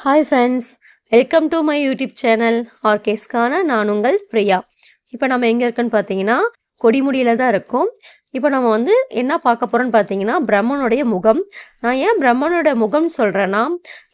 Hi friends welcome to my YouTube channel ஆர்கேஸ்க்கான நான் உங்கள் பிரியா. இப்போ நம்ம எங்கே இருக்கோன்னு பார்த்தீங்கன்னா கொடிமுடியில் தான் இருக்கும். இப்போ நம்ம வந்து என்ன பார்க்க போகிறோன்னு பார்த்தீங்கன்னா பிரம்மனுடைய முகம். நான் ஏன் பிரம்மனோட முகம்னு சொல்கிறேன்னா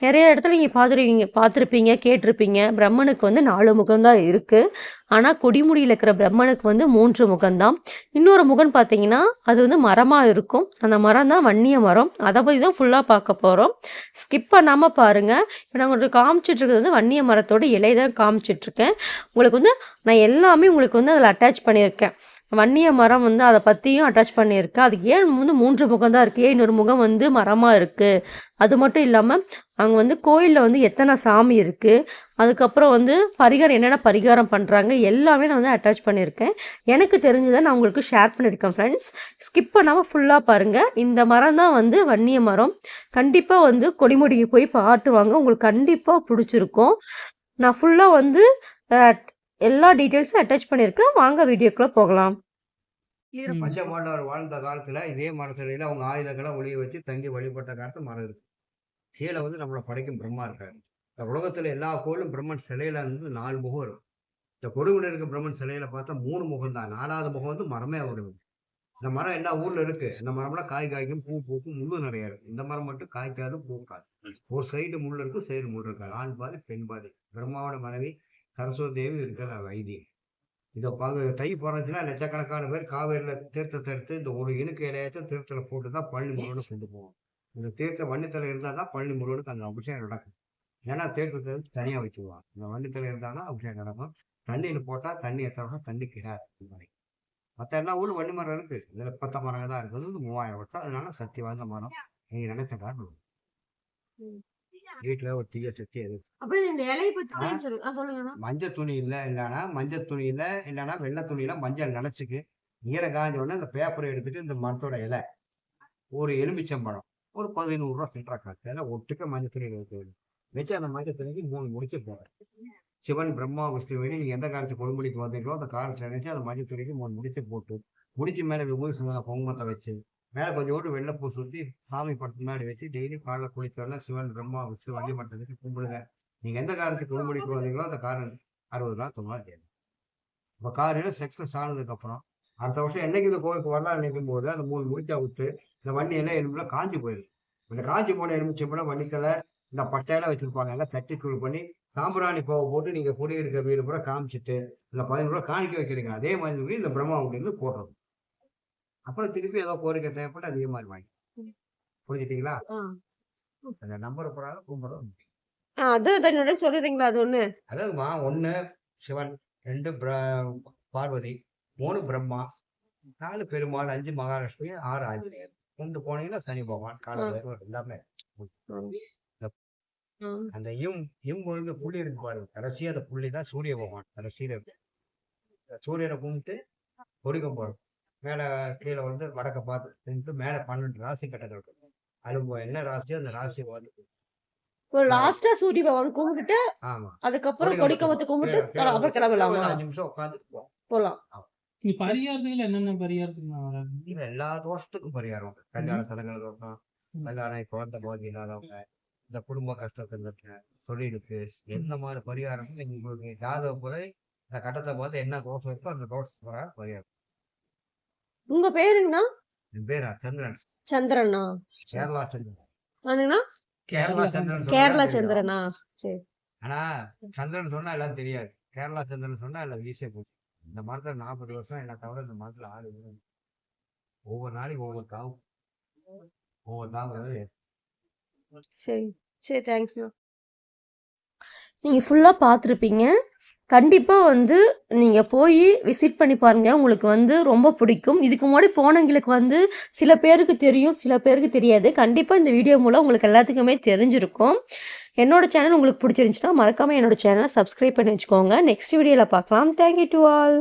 நிறைய இடத்துல நீங்கள் பார்த்துருவீங்க பார்த்துருப்பீங்க கேட்டிருப்பீங்க. பிரம்மனுக்கு வந்து நாலு முகம்தான் இருக்குது ஆனால் கொடிமுடியில் இருக்கிற பிரம்மனுக்கு வந்து மூன்று முகம்தான் இன்னொரு முகம் பார்த்தீங்கன்னா அது வந்து மரமாக இருக்கும். அந்த மரம் தான் வன்னிய மரம். அதை பற்றி தான் ஃபுல்லாக பார்க்க போகிறோம் ஸ்கிப் பண்ணாமல் பாருங்கள் இப்போ நான் உங்களுக்கு காமிச்சிட்டு இருக்கிறது வந்து வன்னிய மரத்தோட இலை தான் காமிச்சிட்ருக்கேன் உங்களுக்கு வந்து நான் எல்லாமே உங்களுக்கு வந்து அதில் அட்டாச் பண்ணியிருக்கேன். வன்னிய மரம் வந்து அதை பற்றியும் அட்டாச் பண்ணியிருக்கேன் அதுக்கு ஏன் வந்து மூன்று முகம் தான் இருக்குது ஏன் இன்னொரு முகம் வந்து மரமாக இருக்குது அது மட்டும் இல்லாமல் அங்கே வந்து கோயிலில் வந்து எத்தனை சாமி இருக்குது அதுக்கப்புறம் வந்து பரிகாரம் என்னென்ன பரிகாரம் பண்ணுறாங்க எல்லாமே நான் வந்து அட்டாச் பண்ணியிருக்கேன். எனக்கு தெரிஞ்சதை நான் உங்களுக்கு ஷேர் பண்ணியிருக்கேன் ஃப்ரெண்ட்ஸ் ஸ்கிப் பண்ணாமல் ஃபுல்லாக பாருங்கள் இந்த மரம் தான் வந்து வன்னிய மரம். கண்டிப்பாக வந்து கொடிமுடிக்கு போய் பாட்டுவாங்க உங்களுக்கு கண்டிப்பாக பிடிச்சிருக்கும். நான் ஃபுல்லாக வந்து எல்லா டீட்டெயில்ஸும் அட்டாச் பண்ணியிருக்கேன் வாங்க வீடியோக்குள்ளே போகலாம். பஞ்ச பாண்டவர் வாழ்ந்த காலத்துல இதே மரத்தடியில அவங்க ஆயுதங்களை ஒளிய வச்சு தங்கி வழிபட்ட காலத்து மரம் இருக்கு. கீழே வந்து நம்மளை படைக்கும் பிரம்மா இருக்காரு. இந்த உலகத்துல எல்லா கோயிலும் பிரம்மன் சிலையில வந்து நாலு முகம் இருக்கும் இந்த கொடுமுடி இருக்க பிரம்மன் சிலையில பார்த்தா மூணு முகம் தான். நாலாவது முகம் வந்து மரமே வருது இந்த மரம் எல்லா ஊர்ல இருக்கு. இந்த மரம்லாம் காய் காய்க்கும் பூ பூக்கும் முள்ளு நிறைய இருக்கு. இந்த மரம் மட்டும் காய்க்காது பூக்காது ஒரு சைடு முள் இருக்கு சைடு முள் இருக்காது. ஆண் பாதி பெண் பாதி. பிரம்மாவோட மனைவி சரஸ்வதி தேவி இருக்கிற வைதி இதை பார்க்க தை பிறந்துச்சுன்னா லட்சக்கணக்கான பேர் காவேரியில தீர்த்தத்தை எடுத்து இந்த ஒரு இணுக்கு இலையத்தை தீர்த்தத்துல போட்டு தான் பழனி முருகனுக்கு கொண்டு போவோம். இந்த தீர்த்த வண்ணித்தலை இருந்தால் தான் பழனி முருகனுக்கு அந்த அபிஷேகம் நடக்கும். ஏன்னா தீர்த்தத்தை தனியாக வச்சுக்குவாங்க இந்த வண்ணித்தலை இருந்தால் தான் அபிஷேகம் நடக்கும். தண்ணியில் போட்டால் தண்ணி எத்தனை தண்ணி கிடாது. இந்த மாதிரி. மற்ற எல்லா ஊரும் வள்ளி மரம் இருக்கு. இதில் பத்த மரங்க தான் இருக்குது. மூவாயிரம் வருஷம். அதனால சக்தி வாய்ந்த மரம். நீங்கள் நினைச்ச காரணம் வீட்டில் ஒரு தீய சக்தி சொல்லுங்கண்ணா மஞ்சள் துணி இல்லை இல்லைன்னா மஞ்சள் துணி இல்லை இல்லைன்னா வெள்ளை துணியில மஞ்சள் நினைச்சுக்கு ஈர காஞ்ச உடனே இந்த பேப்பரை எடுத்துட்டு இந்த மரத்தோட இலை. ஒரு எலுமிச்சம்பழம் ஒரு பதினோரு ரூபா சில்லற காசு. அதெல்லாம் ஒட்டுக்க மஞ்சள் துணியில் வைக்க வச்சு அந்த மஞ்சள் துணிக்கு மூணு முடிச்சு போவார் சிவன் பிரம்மா விஷ்ணு வேணி நீங்க எந்த காலத்துக்கு கொடுமுடிக்கு வந்தீங்களோ அந்த காலத்தை நினைச்சு அந்த மஞ்சள் துணிக்கு மூணு முடிச்சு போட்டு முடிச்சு மேல விபூதி பொங்கத்தை வச்சு மேலே கொஞ்சோண்டு வெள்ளைப்பூ சுற்றி சாமி படத்து முன்னாடி வச்சு டெய்லி காலைல குளிச்சோன்னா சிவன் பிரம்மா வச்சு வள்ளி மட்டத்துக்கு கும்பிடுங்க. நீங்கள் எந்த காரணத்துக்கு கும்பிடிக்கு வந்தீங்களோ அந்த காரணம் அறுபது நாள் தொண்ணூறு தேவை இப்போ காலையில சக்ஸஸ் ஆனதுக்கப்புறம் அடுத்த வருஷம் என்னைக்கு இந்த கோவிலுக்கு வரலாம் நினைக்கும் போது அந்த மூணு முடிச்சா விட்டு இந்த வண்டி எல்லாம் எலும்புலாம் காஞ்சி போயிடும் இந்த காஞ்சி போன எலுமிச்சம்பழம் வண்டிக்கலை இந்த பட்டையெல்லாம் வச்சுருப்பாங்க. எல்லாம் தட்டி தூள் பண்ணி சாம்பிராணி போக போட்டு நீங்கள் குடியிருக்க வீடு பூரா காமிச்சிட்டு இந்த பதினஞ்சு ரூபா காணிக்க வைக்கிறீங்க. அதே மாதிரி இந்த பிரம்மா அப்படின்னு போடுறது. அப்புறம் திருப்பி ஏதோ கோரிக்கை தேவைப்பட்டு அதே மாதிரி வாங்கி. புரிஞ்சுட்டீங்களா? அந்த நம்பர் போறாங்க கும்பிடுறோம் அது தன்னோட சொல்லுறீங்களா அது ஒன்று அதாவதுமா ஒண்ணு சிவன் ரெண்டு பிர- பார்வதி மூணு பிரம்மா நாலு பெருமாள் அஞ்சு மகாலட்சுமி ஆறு ஆஞ்சநேயர். ரெண்டு போனீங்கன்னா சனி பகவான் காலபைரவர் எல்லாமே. அந்த இம் இம் வந்து புள்ளி இருக்கு பாருங்க. கடைசி அந்த புள்ளி தான் சூரிய பகவான் கடைசியில இருக்கு. சூரியனை கும்பிட்டு கொடிக்கம் போடும் மேல கீழே வந்து வடக்க பார்த்து நின்னுட்டு மேல பன்னெண்டு ராசி கட்டங்கள் இருக்கும் அது என்ன ராசியோ அந்த ராசி வந்து ஒரு லாஸ்டா சூரிய பகவான் கும்பிட்டுட்டு ஆமா. அதுக்கப்புறம் கொடிக்கமத்தை கும்பிட்டு அப்புறம் ஒரு கிளம்பலாமா அஞ்சு நிமிஷம் உட்காந்து போலாம். பரிகாரத்துக்கு என்னென்ன பரிகாரத்துக்கு நான் வரேன் இல்ல எல்லா தோஷத்துக்கும் பரிகாரம். கல்யாண தலங்கள் தோஷம் கல்யாணம் குழந்தை போதி இல்லாதவங்க இந்த குடும்ப கஷ்டத்துல இருக்க தொழிலுக்கு எந்த மாதிரி பரிகாரம் உங்களுக்கு ஜாதக முறை இந்த கட்டத்தை பார்த்து என்ன தோஷம் இருக்கோ அந்த தோஷத்துக்காக பரிகாரம். உங்க பேருங்கண்ணா? என் பேரா? சந்திரன். சந்திரனா? கேரளா சந்திரன். ஆனுங்கண்ணா கேரளா சந்திரன் கேரளா. சந்திரனா? சரி. ஆனா சந்திரன் சொன்னா எல்லாம் தெரியாது. கேரளா சந்திரன் சொன்னா எல்லாம் ஈஸியா போச்சு. இந்த மரத்துல நாற்பது வருஷம் என்ன தவிர இந்த மரத்துல ஆடு. ஒவ்வொரு நாளைக்கு ஒவ்வொரு தாவும் ஒவ்வொரு தாவும் சரி. சரி தேங்க்ஸ்ண்ணா நீங்கள் ஃபுல்லாக பார்த்துருப்பீங்க. கண்டிப்பாக வந்து நீங்கள் போய் விசிட் பண்ணி பாருங்கள் உங்களுக்கு வந்து ரொம்ப பிடிக்கும். இதுக்கு முன்னாடி போனவங்களுக்கு வந்து சில பேருக்கு தெரியும் சில பேருக்கு தெரியாது. கண்டிப்பாக இந்த வீடியோ மூலம் உங்களுக்கு எல்லாத்துக்குமே தெரிஞ்சிருக்கும். என்னோட சேனல் உங்களுக்கு பிடிச்சிருந்துச்சுன்னா மறக்காமல் என்னோடய சேனலை சப்ஸ்கிரைப் பண்ணி வச்சுக்கோங்க. நெக்ஸ்ட் வீடியோவில் பார்க்கலாம் தேங்க்யூ டு ஆல்.